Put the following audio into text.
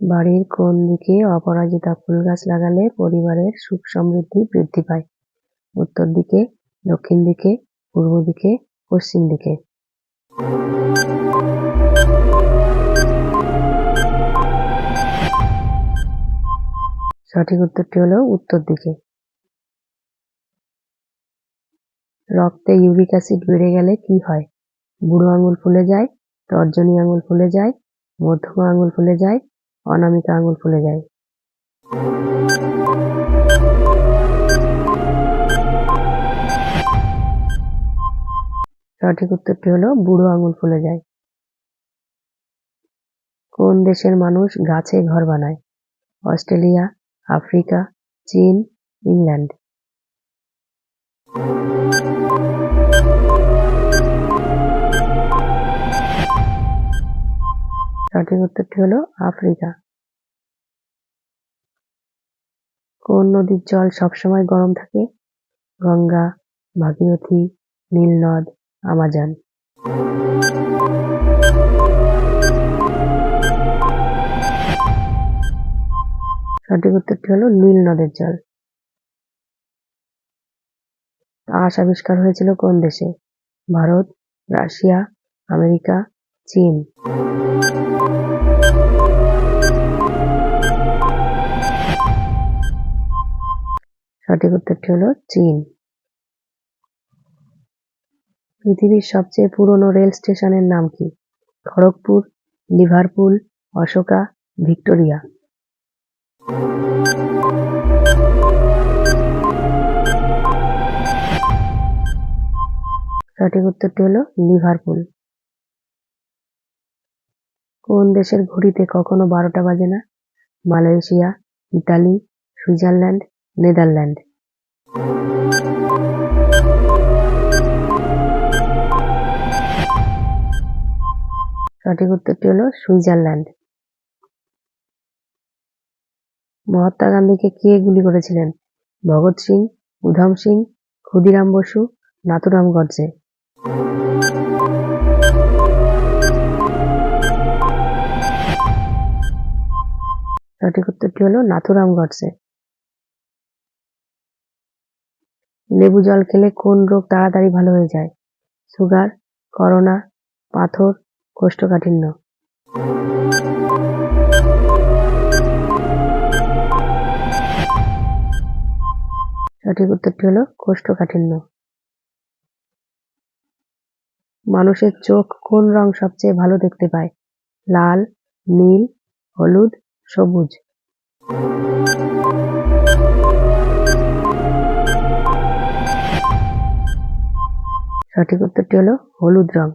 বাড়ির কোন দিকে অপরাজিতা ফুল গাছ লাগালে পরিবারের সুখ সমৃদ্ধি বৃদ্ধি পায়? উত্তর দিকে, দক্ষিণ দিকে, পূর্ব দিকে, পশ্চিম দিকে। সঠিক উত্তরটি হলো উত্তর দিকে। রক্তে ইউরিক অ্যাসিড বেড়ে গেলে কি হয়? বুড়ো আঙুল ফুলে যায়, তর্জনী আঙুল ফুলে যায়, মধ্যমা আঙুল ফুলে যায় অনামিকা আঙুল ফুলে যায়। সঠিক উত্তরটি হলো, বুড়ো আঙুল ফুলে যায়। কোন দেশের মানুষ গাছে ঘর বানায়? অস্ট্রেলিয়া, আফ্রিকা, চীন, ইংল্যান্ড। সঠিক উত্তরটি হলো আফ্রিকা। কোন নদীর জল সবসময় গরম থাকে? গঙ্গা, ভাগীরথী, নীলনদ, আমাজন। সঠিক উত্তরটি হলো নীল নদের জল। তাস আবিষ্কার হয়েছিল কোন দেশে? ভারত, রাশিয়া, আমেরিকা, চীন। সঠিক উত্তরটি হলো চীন। পৃথিবীর সবচেয়ে পুরনো রেল স্টেশনের নাম কি? Kharagpur, Liverpool, Ashoka, Victoria. সঠিক উত্তরটি হলো লিভারপুল। কোন দেশের ঘড়িতে কখনো বারোটা বাজে না? Malaysia, Italy, Switzerland, Netherland. সঠিক উত্তরটি হলো সুইজারল্যান্ড। মহাত্মা গান্ধীকে কে গুলি করেছিলেন? ভগৎ সিং, উধম সিং, ক্ষুদিরাম বসু, নাথুরাম গডসে। সঠিক উত্তরটি হলো? নাথুরাম গডসে লেবু জল খেলে কোন রোগ তাড়াতাড়ি ভালো হয়ে যায়? সুগার, করোনা, পাথর, কোষ্ঠকাঠিন্য। সঠিক উত্তরটি হলো? কোষ্ঠকাঠিন্য। মানুষের চোখ কোন রং সবচেয়ে ভালো দেখতে পায়? লাল, নীল, হলুদ সবুজ। সঠিক উত্তরটি হলো হলুদ রং।